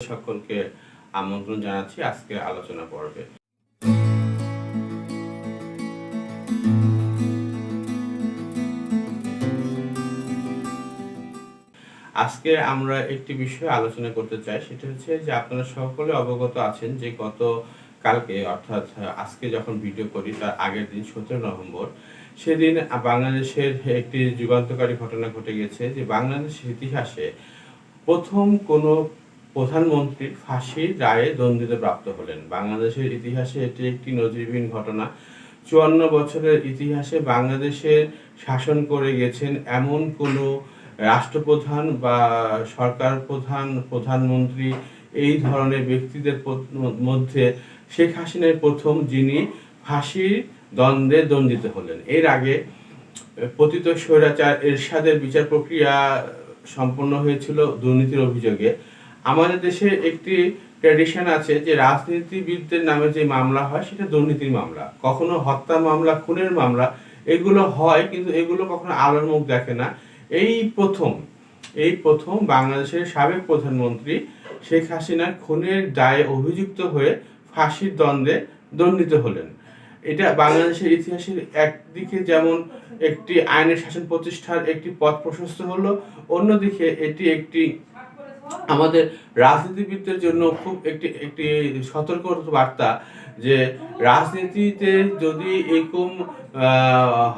সকলকে আমন্ত্রণ জানাচ্ছি। আজকে আলোচনা পর্বে। আজকে আমরা একটি বিষয়ে আলোচনা করতে চাই। সেটা হচ্ছে যে আপনারা সকলে অবগত আছেন যে গত কালকে, অর্থাৎ আজকে যখন ভিডিও করি, তার আগের দিন সতেরো নভেম্বর, সেদিন বাংলাদেশের একটি যুগান্তকারী ঘটনা ঘটে গেছে যে বাংলাদেশের ইতিহাসে প্রথম কোনো প্রধানমন্ত্রীর ফাঁসির রায়ে দণ্ডিত প্রাপ্ত হলেন। বাংলাদেশের ইতিহাসে এটি একটি নজিরবিহীন ঘটনা। চুয়ান্ন বছরের ইতিহাসে বাংলাদেশের শাসন করে গেছেন এমন কোনো রাষ্ট্রপ্রধান বা সরকার প্রধান, প্রধানমন্ত্রী এই ধরনের ব্যক্তিদের মধ্যে শেখ হাসিনার প্রথম যিনি ফাঁসির দ্বন্দ্বে দণ্ডিত হলেন। এর আগে পতিত স্বৈরাচার এরশাদের বিচার প্রক্রিয়া সম্পন্ন হয়েছিল দুর্নীতির অভিযোগে। আমাদের দেশে একটি ট্র্যাডিশন আছে যে রাজনীতিবিদদের নামে যে মামলা হয়, সেটা দুর্নীতির মামলা। কখনো হত্যা মামলা, খুনের মামলা, এগুলো হয় কিন্তু এগুলো কখনো আলোর মুখ দেখে না। এই প্রথম এই প্রথম বাংলাদেশের সাবেক প্রধানমন্ত্রী শেখ হাসিনার খুনের দায়ে অভিযুক্ত হয়ে ফাঁসির দ্বন্দ্বে দণ্ডিত হলেন। এটা বাংলাদেশের ইতিহাসের একদিকে যেমন একটি আইনের শাসন প্রতিষ্ঠার একটি পথ প্রশস্ত হলো, অন্যদিকে এটি একটি আমাদের রাজনীতিবিদদের জন্য খুব একটি একটি সতর্ক বার্তা যে রাজনীতিতে যদি এরকম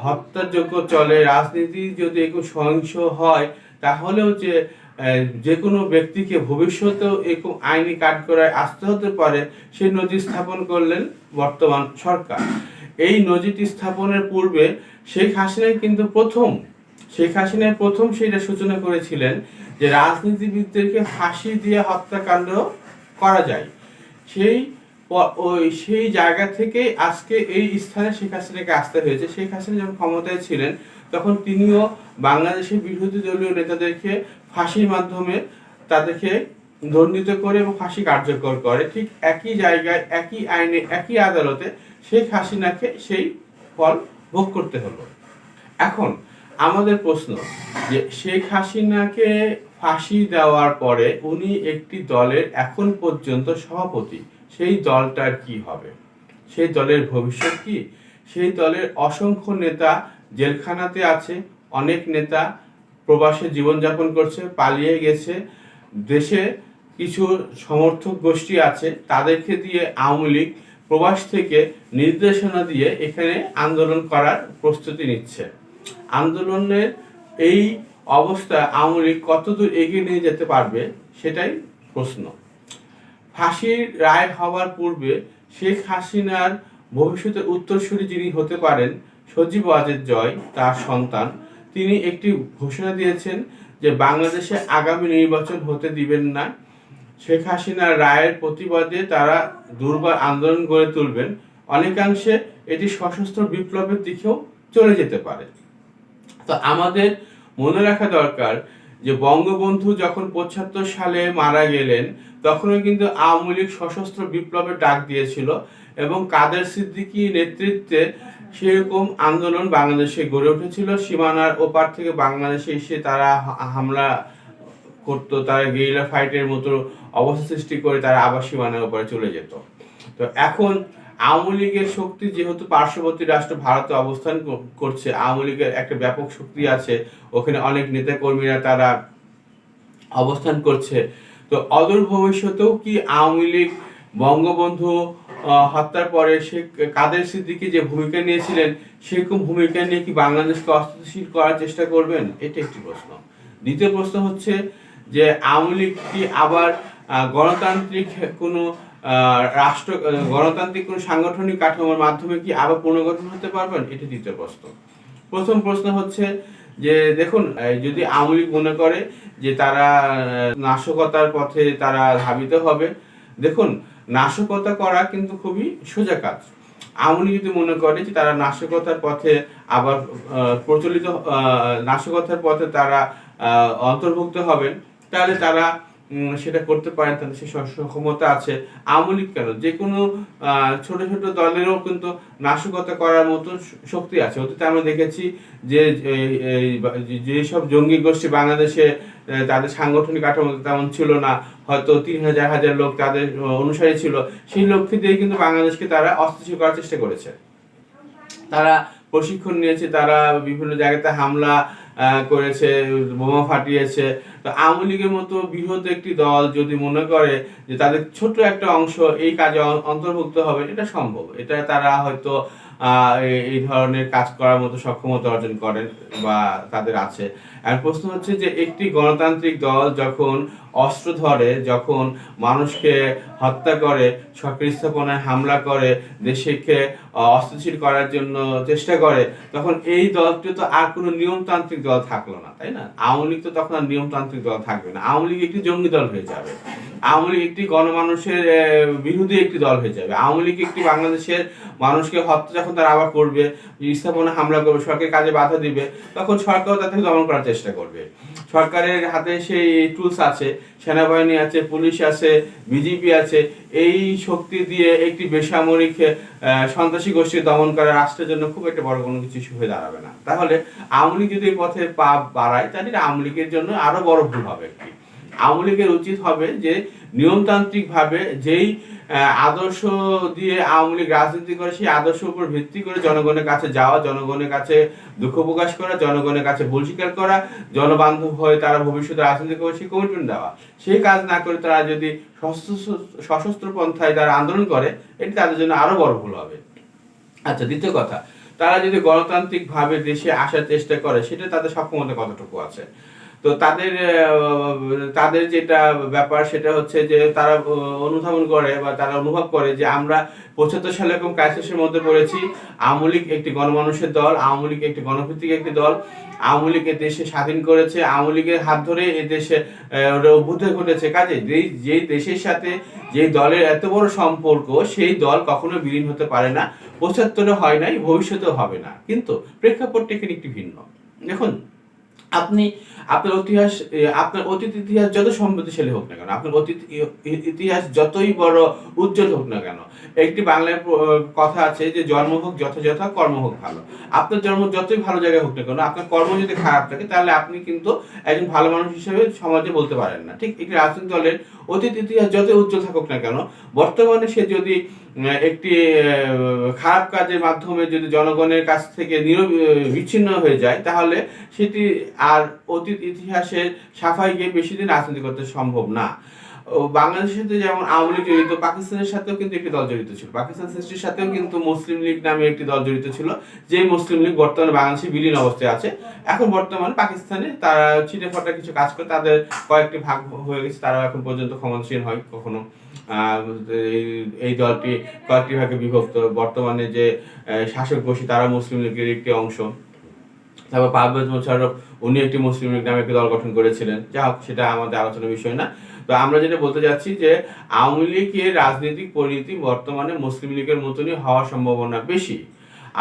হত্যাযোগ্য চলে, রাজনীতি যদি এরকম সহিংস হয়, তাহলেও যে যে কোনো ব্যক্তিকে ভবিষ্যতেও এরকম আইনি কাঠগড়ায় আসতে হতে পারে, সেই নজির স্থাপন করলেন বর্তমান সরকার। এই নজিরটি স্থাপনের পূর্বে শেখ হাসিনাই কিন্তু প্রথম শেখ হাসিনাই প্রথম সেটা সূচনা করেছিলেন যে রাজনীতিবিদদেরকে ফাঁসি দিয়ে হত্যাকাণ্ড করা যায়। সেই ওই সেই জায়গা থেকে আজকে এই স্থানে শেখ হাসিনাকে আসতে হয়েছে। শেখ হাসিনা যখন ক্ষমতায় ছিলেন, তখন তিনিও বাংলাদেশের বিরোধী দলীয় নেতাদেরকে ফাঁসির মাধ্যমে তাদেরকে দণ্ডিত করে এবং ফাঁসি কার্যকর করে। ঠিক একই জায়গায়, একই আইনে, একই আদালতে শেখ হাসিনাকে সেই ফল ভোগ করতে হলো। এখন আমাদের প্রশ্ন যে শেখ হাসিনাকে ফাঁসি দেওয়ার পরে উনি একটি দলের এখন পর্যন্ত সভাপতি, সেই দলটার কি হবে? সেই দলের ভবিষ্যৎ কি? সেই দলের অসংখ্য নেতা জেলখানাতে আছে, অনেক নেতা প্রবাসে জীবনযাপন করছে, পালিয়ে গেছে, দেশে কিছু সমর্থক গোষ্ঠী আছে, তাদেরকে দিয়ে আওয়ামী লীগ প্রবাস থেকে নির্দেশনা দিয়ে এখানে আন্দোলন করার প্রস্তুতি নিচ্ছে। আন্দোলনের এই অবস্থা আওয়ামী লীগ কতদূর এগিয়ে নিয়ে যেতে পারবে সেটাই প্রশ্ন। ফাঁসির রায় হওয়ার পূর্বে শেখ হাসিনার ভবিষ্যতে উত্তরসূরি যিনি হতে পারেন, সজীব ওয়াজেদ জয়, তার সন্তান, তিনি একটি ঘোষণা দিয়েছেন যে বাংলাদেশে আগামী নির্বাচন হতে দিবেন না। শেখ হাসিনার রায়ের প্রতিবাদে তারা দুর্বার আন্দোলন গড়ে তুলবেন। অনেকাংশে এটি সশস্ত্র বিপ্লবের দিকেও চলে যেতে পারে। তো আমাদের মনে রাখা দরকার যে বঙ্গবন্ধু যখন পঁচাত্তর সালে মারা গেলেন, তখনও কিন্তু আওয়ামী লীগ সশস্ত্র বিপ্লবের ডাক দিয়েছিল এবং কাদের সিদ্দিকী নেতৃত্বে সেরকম আন্দোলন বাংলাদেশে গড়ে উঠেছিল। সীমানার ওপার থেকে বাংলাদেশে এসে তারা হামলা করতো, তারা গেরিলা ফাইটের মতো অবস্থা সৃষ্টি করে তারা আবার সীমানার ওপারে চলে যেত। তো এখন আওয়ামী লীগের শক্তি যেহেতু পার্শ্ববর্তী রাষ্ট্র ভারতে অবস্থান করছে, আওয়ামী লীগের একটা ব্যাপক শক্তি আছে, ওখানে অনেক নেতা কর্মীরা তারা অবস্থান করছে। তো অদূর ভবিষ্যতেও কি আওয়ামী লীগ বঙ্গবন্ধু হত্যার পরে শেখ কাদের সিদ্দিকী যে ভূমিকা নিয়েছিলেন, সেরকম ভূমিকা নিয়ে কি বাংলাদেশকে অস্থিতিশীল করার চেষ্টা করবেন? এটা একটি প্রশ্ন। দ্বিতীয় প্রশ্ন হচ্ছে যে আওয়ামী লীগ কি আবার গণতান্ত্রিক কোনো রাষ্ট্র গণতান্ত্রিক কোন সাংগঠনিক কাঠামোর মাধ্যমে কি আবার পুনর্গঠন হতে পারবেন? এটি দ্বিতীয় প্রশ্ন। প্রথম প্রশ্ন হচ্ছে যে, দেখুন যদি আওয়ামী মনে করে যে তারা নাশকতার পথে তারা ধাবিত হবে, দেখুন, নাশকতা করা কিন্তু খুবই সোজা কাজ। আওয়ামী যদি মনে করে যে তারা নাশকতার পথে আবার প্রচলিত নাশকতার পথে তারা অন্তর্ভুক্ত হবেন, তাহলে তারা সেটা করতে পারেন তাদের সে সক্ষমতা আছে। আওয়ামী কেন? যে কোনো ছোট ছোট দলেরও কিন্তু নাশকতা করার মতো শক্তি আছে। অতীতে আমরা দেখেছি যে যেসব জঙ্গি গোষ্ঠী বাংলাদেশে তাদের সাংগঠনিক কাঠামো তেমন ছিল না। হয়তো তিন হাজার হাজার লোক তাদের অনুসারী ছিল। সেই লক্ষ্যে দিয়ে কিন্তু বাংলাদেশকে তারা অস্থিতিশীল করার চেষ্টা করেছে। তারা প্রশিক্ষণ নিয়েছে, তারা বিভিন্ন জায়গাতে হামলা করেছে, বোমা ফাটিয়েছে। তো আওয়ামী লীগের মতো বৃহৎ একটি দল যদি মনে করে যে তাদের ছোট্ট একটা অংশ এই কাজে অন্তর্ভুক্ত হবে, এটা সম্ভব। এটা তারা হয়তো এই- ধরনের কাজ করার মতো সক্ষমতা অর্জন করেন বা তাদের আছে। আর প্রশ্ন হচ্ছে যে একটি গণতান্ত্রিক দল যখন অস্ত্র ধরে, যখন মানুষকে হত্যা করে সরকারি স্থাপনায় হামলা করে, দেশকে অস্থিতিশীল করার জন্য চেষ্টা করে তখন এই দলটি তো আর কোনো নিয়মতান্ত্রিক দল থাকল না তাই না? আওয়ামী লীগ তো তখন আর নিয়মতান্ত্রিক দল থাকবে না। আওয়ামী লীগ একটি জঙ্গি দল হয়ে যাবে। আওয়ামী লীগ একটি গণমানুষের বিরোধী একটি দল হয়ে যাবে। আওয়ামী লীগ একটি বাংলাদেশের মানুষকে হত্যা যখন তারা আবার করবে স্থাপনা হামলা করবে সরকারের কাজে বাধা দিবে তখন সরকারও তাদেরকে দমন করার চেষ্টা করবে। সরকারের হাতে সেই টুলস আছে সেনাবাহিনী আছে পুলিশ আছে বিজেপি আছে এই শক্তি দিয়ে একটি বেসামরিক আহ, সন্ত্রাসী গোষ্ঠী দমন করা রাষ্ট্রের জন্য খুব একটা বড় কোনো কিছু হয়ে দাঁড়াবে না। তাহলে আওয়ামী লীগ যদি এই পথে পা বাড়ায়, তাহলে আওয়ামী লীগের জন্য আরও বড় ভুল হবে একটি আওয়ামী লীগের উচিত হবে যে নিয়মতান্ত্রিক ভাবে যেই আদর্শ দিয়ে আওয়ামী লীগ রাজনীতি করে, সেই আদর্শের উপর ভিত্তি করে জনগণের কাছে যাওয়া, জনগণের কাছে দুঃখ প্রকাশ করা, জনগণের কাছে ভুল স্বীকার করা, জনবান্ধব হয়ে তারা ভবিষ্যতে রাজনীতি করে সেই কমিটমেন্ট দেওয়া। সেই কাজ না করে তারা যদি সশস্ত্র সশস্ত্র পন্থায় তারা আন্দোলন করে, এটি তাদের জন্য আরও বড় ভুল হবে। আচ্ছা দ্বিতীয় কথা, তারা যদি গণতান্ত্রিক ভাবে দেশে আসার চেষ্টা করে, সেটা তাদের সক্ষমতা কতটুকু আছে? তো তাদের তাদের যেটা ব্যাপার সেটা হচ্ছে যে তারা অনুধাবন করে বা তারা অনুভব করে যে আমরা পঁচাত্তর সালে এরকম ক্রাইসিসের মধ্যে পড়েছি। আওয়ামী লীগ একটি গণমানুষের দল, আওয়ামী লীগ একটি গণভিত্তিক একটি দল। আওয়ামী লীগ দেশে স্বাধীন করেছে, আওয়ামী লীগের হাত ধরে এ দেশে অভ্যুদয় ঘটেছে। কাজে যেই যেই দেশের সাথে যেই দলের এত বড় সম্পর্ক, সেই দল কখনো বিলীন হতে পারে না। পঁচাত্তরে হয় নাই, ভবিষ্যতেও হবে না। কিন্তু প্রেক্ষাপটটা এখানে একটি ভিন্ন। দেখুন আপনি, আপনার ইতিহাস আপনার অতীত ইতিহাস যত সমৃদ্ধশালী হোক না কেন, আপনার অতীত ইতিহাস যতই বড় উজ্জ্বল হোক না কেন, একটি বাংলার কথা আছে যে জন্ম হোক যথাযথ, কর্ম হোক ভালো। আপনার জন্ম যতই ভালো জায়গায় হোক না কেন, আপনার কর্ম যদি খারাপ থাকে, তাহলে আপনি কিন্তু একজন ভালো মানুষ হিসেবে সমাজে বলতে পারেন না। ঠিক একটি রাজনৈতিক দলের অতীত ইতিহাস যতই উজ্জ্বল থাকুক না কেন, বর্তমানে সে যদি একটি খারাপ কাজের মাধ্যমে যদি জনগণের কাছ থেকে বিচ্ছিন্ন হয়ে যায়, তাহলে সেটি আর অতীত ইতিহাসের সাফাই গিয়ে বেশি দিন রাজনীতি করতে সম্ভব না। বাংলাদেশের সাথে যেমন আওয়ামী লীগ জড়িত, পাকিস্তানের সাথেও কিন্তু একটি দল জড়িত ছিল। পাকিস্তান সৃষ্টির সাথেও কিন্তু মুসলিম লীগ নামে একটি দল জড়িত ছিল যে মুসলিম লীগ বর্তমানে বাংলাদেশে বিলীন অবস্থায় আছে। এখন বর্তমানে পাকিস্তানে তারা ছিটে ফটা কিছু কাজ করে, তাদের কয়েকটি ভাগ হয়ে গেছে এখন পর্যন্ত ক্ষমতাসীন হয় কখনো। এই- দলটি কয়েকটি ভাগে বিভক্ত। বর্তমানে যে শাসক গোষ্ঠী তারা মুসলিম লীগের একটি অংশ। তারপর পারভেজ মোশাররফ উনি একটি মুসলিম লীগ নামে একটি দল গঠন করেছিলেন। যা সেটা আমাদের আলোচনার বিষয় না। তো আমরা যেটা বলতে যাচ্ছি যে আওয়ামী লীগের রাজনৈতিক পরিণতি বর্তমানে মুসলিম লীগের মতনই হওয়ার সম্ভাবনা বেশি।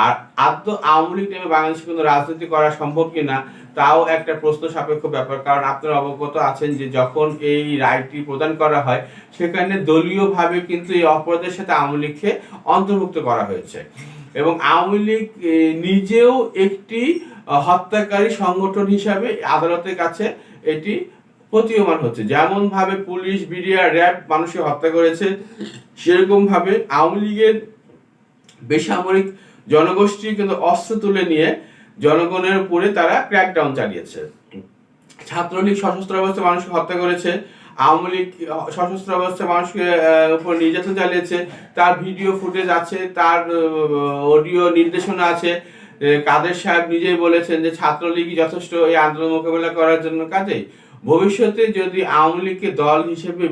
আর আদৌ আওয়ামী লীগ নামে বাংলাদেশে কোনো রাজনীতি করা সম্ভব কিনা, তাও একটা প্রশ্ন সাপেক্ষ ব্যাপার, কারণ আপনারা অবগত আছেন যে যখন এই রায়টি প্রদান করা হয়, সেখানে দলীয়ভাবে কিন্তু এই অপরাধের সাথে আওয়ামী লীগকে অন্তর্ভুক্ত করা হয়েছে। এবং আওয়ামী লীগ নিজেও একটি হত্যাকারী সংগঠন হিসাবে আদালতের কাছে এটি প্রতীয়মান হচ্ছে। যেমন ভাবে পুলিশ বিডিআর র্যাব মানুষকে হত্যা করেছে সেরকম ভাবে আওয়ামী লীগের বেসামরিক জনগোষ্ঠী কিন্তু অস্ত্র তুলে নিয়ে জনগণের উপরে তারা ক্র্যাকডাউন চালিয়েছে। ছাত্রলীগ সশস্ত্র অবস্থায় মানুষকে হত্যা করেছে, আওয়ামী লীগ সশস্ত্র অবস্থায় মানুষকে উপর নির্যাতন চালিয়েছে, তার ভিডিও ফুটেজ আছে, তার অডিও নির্দেশনা আছে কাদের সাহেব নিজেই বলেছেন যে ছাত্রলীগই যথেষ্ট এই আন্দোলন মোকাবেলা করার জন্য কাজেই। ভবিষ্যতে যদি আওয়ামী লীগকে দল হিসেবে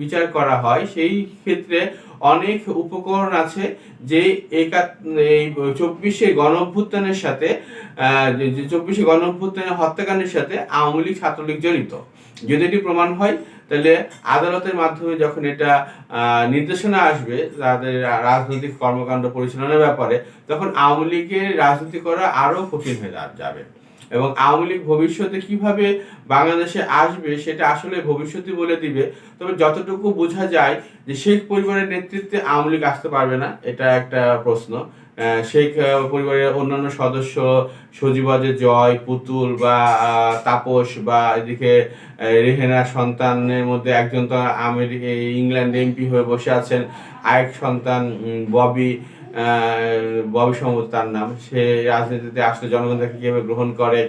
বিচার করা হয়, সেই ক্ষেত্রে অনেক উপকরণ আছে যে এই চব্বিশে গণ অভ্যুত্থানের সাথে চব্বিশে গণ অভ্যুত্থানের হত্যাকাণ্ডের সাথে আওয়ামী লীগ ছাত্রলীগ জড়িত। যদি এটি প্রমাণ হয়, তাহলে আদালতের মাধ্যমে যখন এটা নির্দেশনা আসবে তাদের রাজনৈতিক কর্মকাণ্ড পরিচালনার ব্যাপারে, তখন আওয়ামী লীগের রাজনীতি করা আরও কঠিন হয়ে যাবে। এবং আওয়ামী লীগ ভবিষ্যতে কীভাবে বাংলাদেশে আসবে সেটা আসলে ভবিষ্যতে বলে দিবে। তবে যতটুকু বোঝা যায় যে শেখ পরিবারের নেতৃত্বে আওয়ামী লীগ আসতে পারবে না, এটা একটা প্রশ্ন। শেখ পরিবারের অন্যান্য সদস্য সজীবাজে জয়, পুতুল বা তাপস বা এদিকে রেহেনা সন্তানের মধ্যে একজন তো আমেরিকা ইংল্যান্ড এমপি হয়ে বসে আছেন। আরেক সন্তান ববি ববি তার নাম। সে রাজনীতিতে আসলে জনগণ তাকে কীভাবে গ্রহণ করে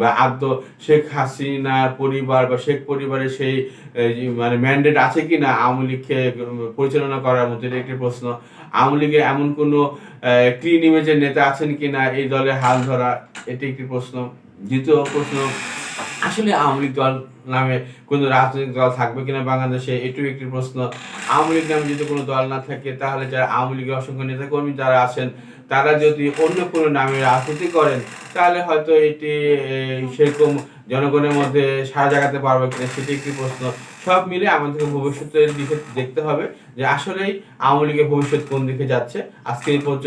বা আদ্য শেখ হাসিনার পরিবার বা শেখ পরিবারের সেই মানে ম্যান্ডেট আছে কি না আওয়ামী লীগকে পরিচালনা করার এটা একটি প্রশ্ন। আওয়ামী লীগে এমন কোনো ক্লিন ইমেজের নেতা আছেন কি না এই দলে হাল ধরা, এটি একটি প্রশ্ন। দ্বিতীয় প্রশ্ন আসলে আওয়ামী লীগ দল নামে কোনো রাজনৈতিক দল থাকবে কিনা বাংলাদেশে এটিও একটি প্রশ্ন। আওয়ামী লীগ নামে যদি কোনো দল না থাকে, তাহলে যারা আওয়ামী লীগের অসংখ্য নেতাকর্মী যারা আছেন, তারা যদি অন্য কোনো নামে রাজনীতি করেন, তাহলে হয়তো এটি সেরকম জনগণের মধ্যে সাড়া জাগাতে পারবে কিনা সেটি একটি প্রশ্ন। সব মিলে আমাদেরকে ভবিষ্যতের দিকে দেখতে হবে যে আসলেই আওয়ামী লীগের ভবিষ্যৎ কোন দিকে যাচ্ছে। আজকে এই পর্যন্ত